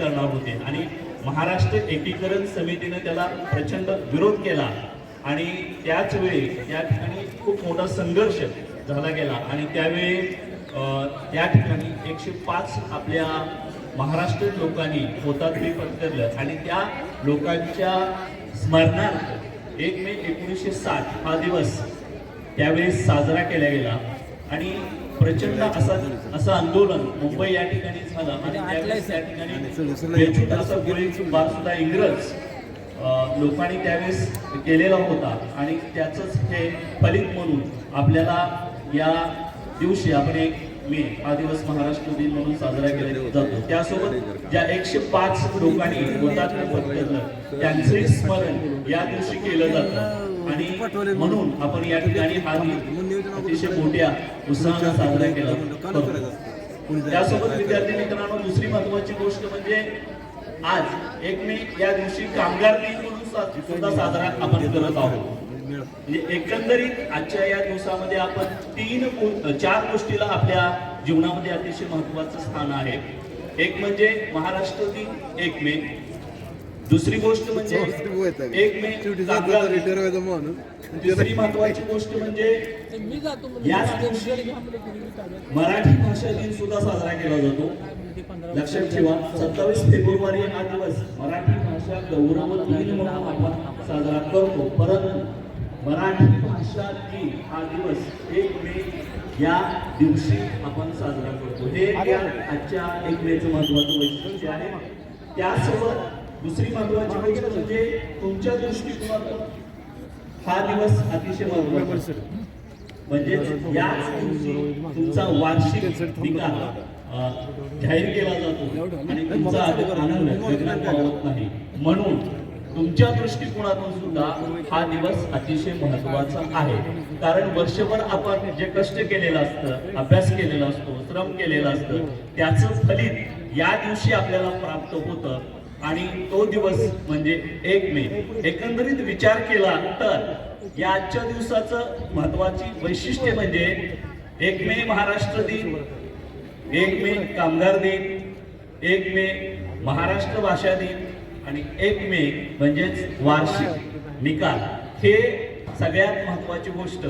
करणार होते. आणि महाराष्ट्र एकीकरण समितीने त्याला प्रचंड विरोध केला. आणि त्याच वेळी त्या ठिकाणी खूप मोठा संघर्ष झाला गेला. आणि त्यावेळी त्या ठिकाणी एकशे पाच आपल्या महाराष्ट्र लोकांनी हुतात्मे पत्करलं. आणि त्या लोकांच्या स्मरणार्थ एक मे एकोणीसशे साठ हा दिवस त्यावेळेस साजरा केला गेला. आणि प्रचंड असा असं आंदोलन मुंबई या ठिकाणी झालं आणि त्यावेळेस त्या ठिकाणी असा गोळीबार सुद्धा इंग्रज लोकांनी त्यावेळेस केलेला होता आणि त्याचंच हे फलित म्हणून आपल्याला या दिवशी आपण एक मे हा दिवस महाराष्ट्र दिन म्हणून साजरा केला जातो. त्यासोबत ज्या एकशे पाच लोकांनी हुतात्मा पत्करलं त्यांचे स्मरण या दिवशी केलं जातं. आणि म्हणून आपण या ठिकाणी हा अतिशय मोठ्या उत्साहानं साजरा केला. त्यासोबत विद्यार्थी मित्रांनो दुसरी महत्वाची गोष्ट म्हणजे आज एक मे या दिवशी कामगार दिन म्हणून सुद्धा साजरा आपण करत आहोत. म्हणजे एकंदरीत आजच्या या दिवसामध्ये आपण तीन चार गोष्टीला आपल्या जीवनामध्ये अतिशय महत्वाचं स्थान आहे. एक म्हणजे महाराष्ट्र दिन एक मे. दुसरी गोष्ट म्हणजे एक मे. तिसरी महत्वाची गोष्ट म्हणजे याच दिवशी मराठी भाषा दिन सुद्धा साजरा केला जातो. लक्षात ठेवा सत्तावीस फेब्रुवारी हा दिवस मराठी भाषा गौरव दिन म्हणून आपण साजरा करतो. परंतु मराठी भाषा दिन हा दिवस एक मे या दिवशी आपण साजरा करतो. हे आजच्या एक मेचं महत्वाचं वैशिष्ट्य आहे. त्यासोबत दुसरी महत्वाची गोष्ट म्हणजे तुमच्या दृष्टिकोनातून हा दिवस अतिशय महत्त्वाचा. म्हणजे याच दिवशी तुमचा वार्षिक निकाल जाहीर केला जातो आणि तुमचा आनंद गगनात मावत नाही. म्हणून तुमच्या दृष्टिकोनातून सुद्धा हा दिवस अतिशय महत्त्वाचा आहे. कारण वर्षभर आपण जे कष्ट केलेलं असतं अभ्यास केलेला असतो श्रम केलेलं असतं त्याचं फलित या दिवशी आपल्याला प्राप्त होतं. आणि तो दिवस म्हणजे एक मे. एकंदरीत विचार केला तर या आजच्या दिवसाचं महत्वाची वैशिष्ट्य म्हणजे एक मे महाराष्ट्र दिन एक मे कामगार दिन एक मे महाराष्ट्र भाषा दिन आणि एक मे म्हणजेच वार्षिक निकाल. हे सगळ्यात महत्वाची गोष्ट.